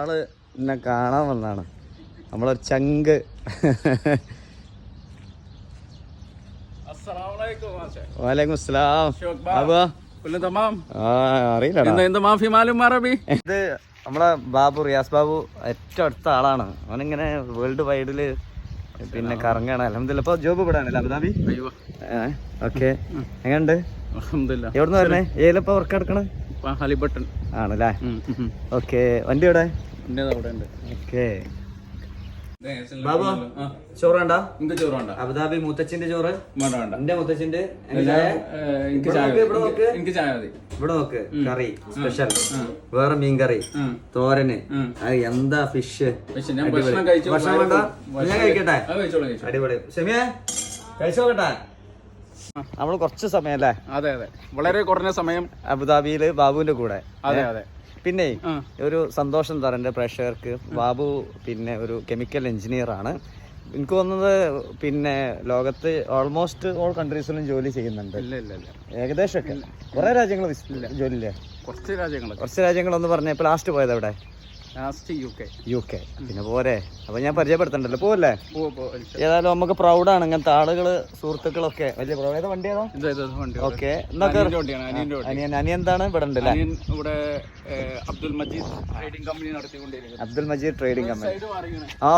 ആൾ എന്നെ കാണാൻ വന്നാണ്. നമ്മളൊരു ചങ്ക്. വാലേക്കും അസ്സലാം ഇത് നമ്മളെ ബാബു റിയാസ് ബാബു ഏറ്റവും അടുത്ത ആളാണ്. അവനിങ്ങനെ വേൾഡ് വൈഡിൽ പിന്നെ കറങ്ങാണ്. അലഹമില്ല ഇപ്പൊ ജോബ് ഇവിടാണല്ലേ അബുദാബി? ഓക്കെ. എങ്ങനെയുണ്ട്? എവിടുന്ന് പറഞ്ഞേ ഏതിലിപ്പോ വർക്ക് എടുക്കണേ? ഹലിബട്ടൺ ആണല്ലേ? ഓക്കെ വണ്ടി എവിടെ? ബാബു ചോറ് വേണ്ട എനിക്ക് ചോറ്? വേണ്ട അബുദാബി മുത്തച്ഛന്റെ ചോറ് വേണ്ട എന്റെ മുത്തച്ഛന്റെ എനിക്ക്. എനിക്ക് ചായ മതി. ഇവിടെ നോക്ക് കറി സ്പെഷ്യൽ. വേറെ മീൻ കറി. തോരന്. അത് എന്താ ഫിഷ്? ഞാൻ ഭക്ഷണം കഴിച്ചു. ഭക്ഷണം വേണ്ട? ഞാൻ കഴിക്കട്ടെ? അടിപൊളി. ഷെമിയെ കഴിച്ചു നോക്കട്ടെ നമ്മൾ കുറച്ച് സമയം അല്ലേ? അതെ അതെ. വളരെ കുറഞ്ഞ സമയം അബുദാബിയിൽ ബാബുവിന്റെ കൂടെ. അതെ അതെ. പിന്നെ ഒരു സന്തോഷം തരണ്ട് എന്റെ പ്രേക്ഷകർക്ക്. ബാബു പിന്നെ ഒരു കെമിക്കൽ എഞ്ചിനീയർ ആണ്. എനിക്ക് തോന്നുന്നത് പിന്നെ ലോകത്ത് ഓൾമോസ്റ്റ് ഓൾ കൺട്രീസിലും ജോലി ചെയ്യുന്നുണ്ട്. ഇല്ല ഇല്ല ഇല്ല. ഏകദേശമൊക്കെ. കുറേ രാജ്യങ്ങൾ ജോലിയില്ലേ? കുറച്ച് രാജ്യങ്ങൾ കുറച്ച് രാജ്യങ്ങളൊന്നും പറഞ്ഞ ഇപ്പൊ ലാസ്റ്റ് പോയത് എവിടെ last U K U K പിന്നെ പോരെ. അപ്പൊ ഞാൻ പരിചയപ്പെടുത്തണ്ടല്ലോ. പോവല്ലേ. ഏതായാലും നമുക്ക് പ്രൗഡാണ് ഇങ്ങനത്തെ ആളുകൾ സുഹൃത്തുക്കളൊക്കെ. വലിയ പ്രൗഡ്. ഏതാ വണ്ടി ഏതാ? ഓക്കെ. അനിയൻ അനിയൻ എന്താണ്? ഇവിടെ അനിയൻ ഇവിടെ അബ്ദുൽ മജീദ് ട്രേഡിംഗ് കമ്പനി നടത്തിക്കൊണ്ടിരിക്കുന്നത് Abdul Majeed trading company oh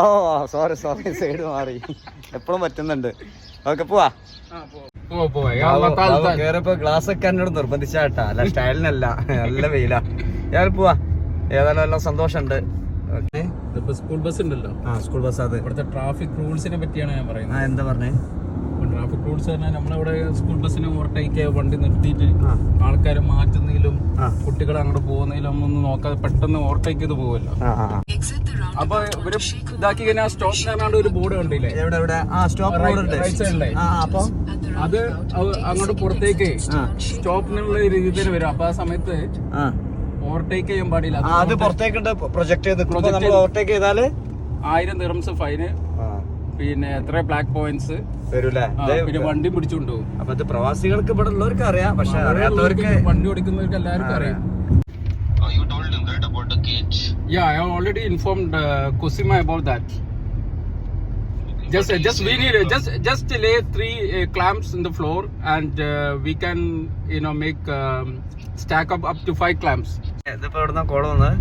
sorry sorry side മാറി. എപ്പോഴും പറ്റുന്നുണ്ട്. ഓക്കെ പോവാ. കേറിയപ്പോ ഗ്ലാസ് ഒക്കെ എന്നോട് നിർബന്ധിച്ചാട്ടാ അല്ല സ്റ്റൈലിനല്ല നല്ല. വെയിലാ. ഞാൻ പോവാ. ഏതായാലും എല്ലാം സന്തോഷമുണ്ട്. സ്കൂൾ ബസ് ഉണ്ടല്ലോ. ആ സ്കൂൾ ബസ് അതെ. ഇവിടുത്തെ ട്രാഫിക് റൂൾസിനെ പറ്റിയാണ് ഞാൻ പറയുന്നത്. ആ എന്താ പറഞ്ഞേ? ട്രാഫിക് റൂൾസ് പറഞ്ഞാൽ നമ്മളിവിടെ സ്കൂൾ ബസ്സിനെ ഓവർടേക്ക് വണ്ടി നിർത്തിയിട്ട്. ആൾക്കാരെ മാറ്റുന്നതിലും കുട്ടികൾ കുട്ടികളെ അങ്ങോട്ട് പോകുന്നതിലും ഒന്നും നോക്കാതെ പെട്ടെന്ന് ഓവർടേക്ക് ചെയ്ത് പോകുമല്ലോ. അപ്പൊ ഇവർ ഇതാക്കി കഴിഞ്ഞാൽ സ്റ്റോപ്പ് ചെയ്യാനാണ്ട് ഒരു ബോർഡ് കണ്ടില്ലേ? എവിടെ എവിടെ? ആ സ്റ്റോപ്പ് ഉണ്ട്. അപ്പൊ? അത് അങ്ങോട്ട് പുറത്തേക്ക് സ്റ്റോപ്പിനുള്ള രീതിയിൽ വരും. അപ്പൊ ആ സമയത്ത് ഓവർടേക്ക് ചെയ്യാൻ പാടില്ല അത് പുറത്തേക്കുണ്ട് പ്രൊജക്ട് ചെയ്ത് നമ്മൾ ഓവർടേക്ക് ചെയ്താൽ ആയിരം ദിറംസ് ഫൈന് പിന്നെ എത്ര ബ്ലാക്ക് പോയിന്റ്സ് വരൂലേ പിന്നെ വണ്ടി പിടിച്ചുകൊണ്ട് പോകും അപ്പൊ ഇത് പ്രവാസികൾക്ക് ഇവിടെ ഉള്ളവർക്ക് അറിയാം പക്ഷെ അറിയാത്തവർക്ക് വണ്ടി ഓടിക്കുന്നവർക്ക് എല്ലാവർക്കും അറിയാം Oh, you told him right about the cage. Yeah, I have already informed uh, Kusima about that. Just, uh, just we need uh, just just lay three uh, clamps in the floor, and uh, we can you know make um, stack up up to five clamps. ഇതിപ്പോ എവിടുന്ന call വന്നത്?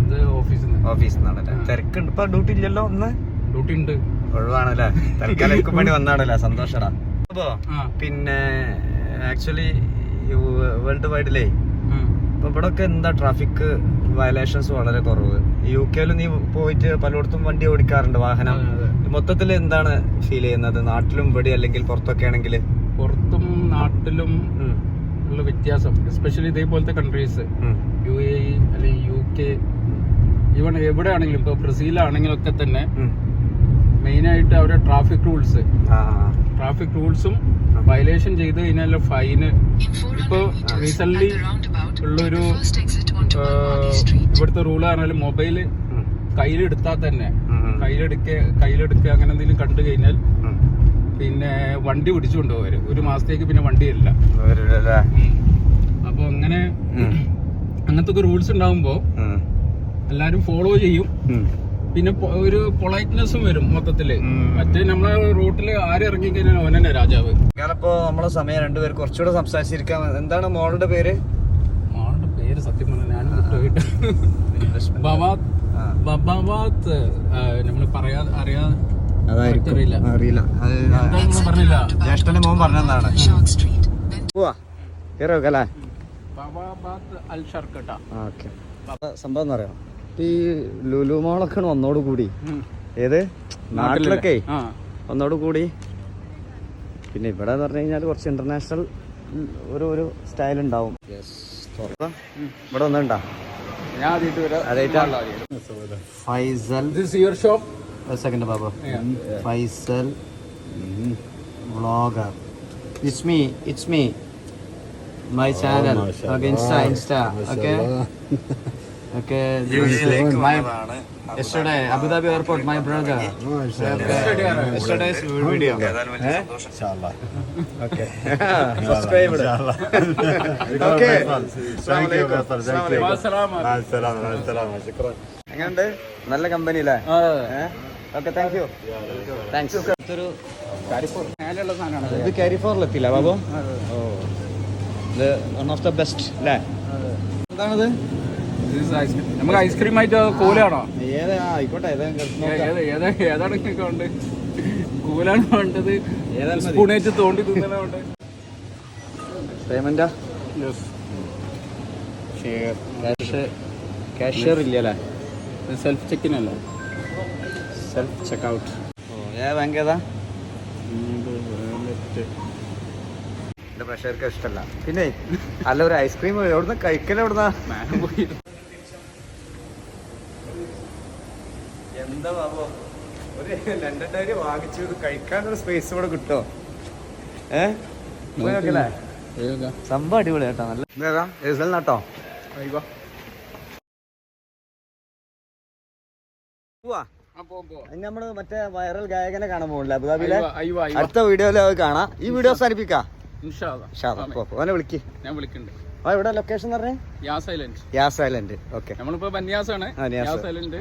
ഇത് ഓഫീസിൽ നിന്ന് ഓഫീസിൽ നിന്നാണല്ലേ തിരക്കുണ്ട്. ഇപ്പൊ duty ഇല്ലല്ലോ ഒന്ന് ഡ്യൂട്ടി ഉണ്ട്. ഒഴിവാണല്ലേ? തൽക്കാലം വേണ്ടി വന്നാണല്ലേ. സന്തോഷടാ. അപ്പോ പിന്നെ ആക്ച്വലി വേൾഡ് വൈഡിലേ. ഇപ്പൊ ഇവിടെ ഒക്കെ എന്താ ട്രാഫിക് വയലേഷൻസ് വളരെ കുറവ്. യു കെയിൽ നീ പോയിട്ട് പലയിടത്തും വണ്ടി ഓടിക്കാറുണ്ട് വാഹനം. മൊത്തത്തിൽ എന്താണ് ഫീൽ ചെയ്യുന്നത്? നാട്ടിലും ഇവിടെ അല്ലെങ്കിൽ പുറത്തൊക്കെ ആണെങ്കിൽ? പുറത്തും നാട്ടിലും ഉള്ള വ്യത്യാസം എസ്പെഷ്യലി ഇതേപോലത്തെ കൺട്രീസ് യു എ ഇ അല്ലെങ്കിൽ യു കെ ഈവൺ എവിടെയാണെങ്കിലും ഇപ്പോൾ ബ്രസീലാണെങ്കിലും ഒക്കെ തന്നെ മെയിനായിട്ട് അവരുടെ ട്രാഫിക് റൂൾസ് ട്രാഫിക് റൂൾസും വയലേഷൻ ചെയ്ത് കഴിഞ്ഞാൽ ഫൈന് ഇപ്പൊ റീസെന്റ് ഉള്ളൊരു ഇവിടുത്തെ റൂൾ പറഞ്ഞാൽ മൊബൈൽ കയ്യിലെടുത്താൽ തന്നെ. കയ്യിലെടുക്ക കയ്യിലെടുക്കുക അങ്ങനെ എന്തെങ്കിലും കണ്ടു കഴിഞ്ഞാൽ പിന്നെ വണ്ടി പിടിച്ചു കൊണ്ടുപോകര് ഒരു മാസത്തേക്ക് പിന്നെ വണ്ടി ഇല്ല അപ്പൊ അങ്ങനെ അങ്ങനത്തെ റൂൾസ് ഉണ്ടാവുമ്പോ എല്ലാരും ഫോളോ ചെയ്യും. പിന്നെ ഒരു പൊളൈറ്റ്നെസ്സും വരും മൊത്തത്തിൽ. മറ്റേ നമ്മളെ റൂട്ടിൽ ആരും ഇറങ്ങി കഴിഞ്ഞാൽ അവൻ തന്നെ രാജാവ്. ഞാനിപ്പോ നമ്മളെ സമയം രണ്ടുപേർ കുറച്ചുകൂടെ സംസാരിച്ചിരിക്കാൻ എന്താണ് മോളുടെ പേര്? മോളുടെ പേര് സത്യം പറഞ്ഞാൽ ഞാൻ ബബാത്ത് നമ്മൾ നമ്മൾ പറയാ അറിയാ അതായിരിക്കും. അറിയില്ല. ജ്യേഷ്ഠന്റെ മോൻ പറഞ്ഞതാണ് ഓക്കെ. സംഭവം അറിയാം? പറയാം ഈ ലുലു മോളൊക്കെ ഒന്നോട് കൂടി. ഏത്? നാട്ടിലൊക്കെ ഒന്നോട് കൂടി. പിന്നെ ഇവിടെ എന്ന് പറഞ്ഞു കഴിഞ്ഞാൽ കുറച്ച് ഇന്റർനാഷണൽ ഒരു ഒരു സ്റ്റൈൽ ഉണ്ടാവും. ഇവിടെ ഒന്നുണ്ടാ? Faisal. This your shop second Babu. Faisal vlogger. It's me it's me my channel okay insta insta okay Abu Dhabi airport my brother എങ്ങനെയുണ്ട്? നല്ല കമ്പനിയിലെ ഓക്കെ താങ്ക് യു താങ്ക്സ് സാധനമാണ് ഇത് കാരി ഫോറിലെത്തില്ല ബാബു. ഓ. ഇത് വൺ ഓഫ് ദ ബെസ്റ്റ് അല്ലേ എന്താണിത്? നമുക്ക് ice cream ആയിട്ട് കൂലാണോ? ഏതാ? ആയിക്കോട്ടെ ഏതാ ഏത് ഏതാ ഏതാണ് നിങ്ങൾക്ക് വേണ്ടത്? കൂലാണ് തോണ്ടി പേയ്മെന്റാ കാഷ്യർ ഇല്ല അല്ലേ സെൽഫ് ചെക്കിനല്ല സെൽഫ് ചെക്കൗട്ട് ഓ ഏ ബാങ്ക് ഏതാ? എന്റെ പ്രഷർക്ക് ഇഷ്ടമല്ല പിന്നെ അല്ല ഒരു ഐസ്ക്രീം എവിടുന്ന കഴിക്കല എവിടുന്ന? എന്താ ബാബോ? ഒരു ലണ്ടൻ ഡയറി വാങ്ങിച്ചു കഴിക്കാനൊരു സ്പേസ് ഇവിടെ കിട്ടോ? ഏ? പോയി നോക്കല്ലേ? സംഭവം അടിപൊളി കേട്ടോ നല്ല എസ് ഏസൽ നട്ടോ പോവാ നമ്മൾ മറ്റേ വൈറൽ ഗായകനെ കാണാൻ പോകണില്ല അബുദാബിയിലെ? അടുത്ത വീഡിയോയിൽ അത് കാണാം. ഈ വീഡിയോ അവസാനിപ്പിക്കാം. വിളിക്ക്. ഞാൻ വിളിക്കുന്നുണ്ട് ആ ഇവിടെ ലൊക്കേഷൻ പറഞ്ഞേ? Yas Island. Yas Island. Okay. നമ്മളിപ്പോ ബന്യാസാണ്. ആ, നിയാസ്. യാസ് ഐലൻഡ്.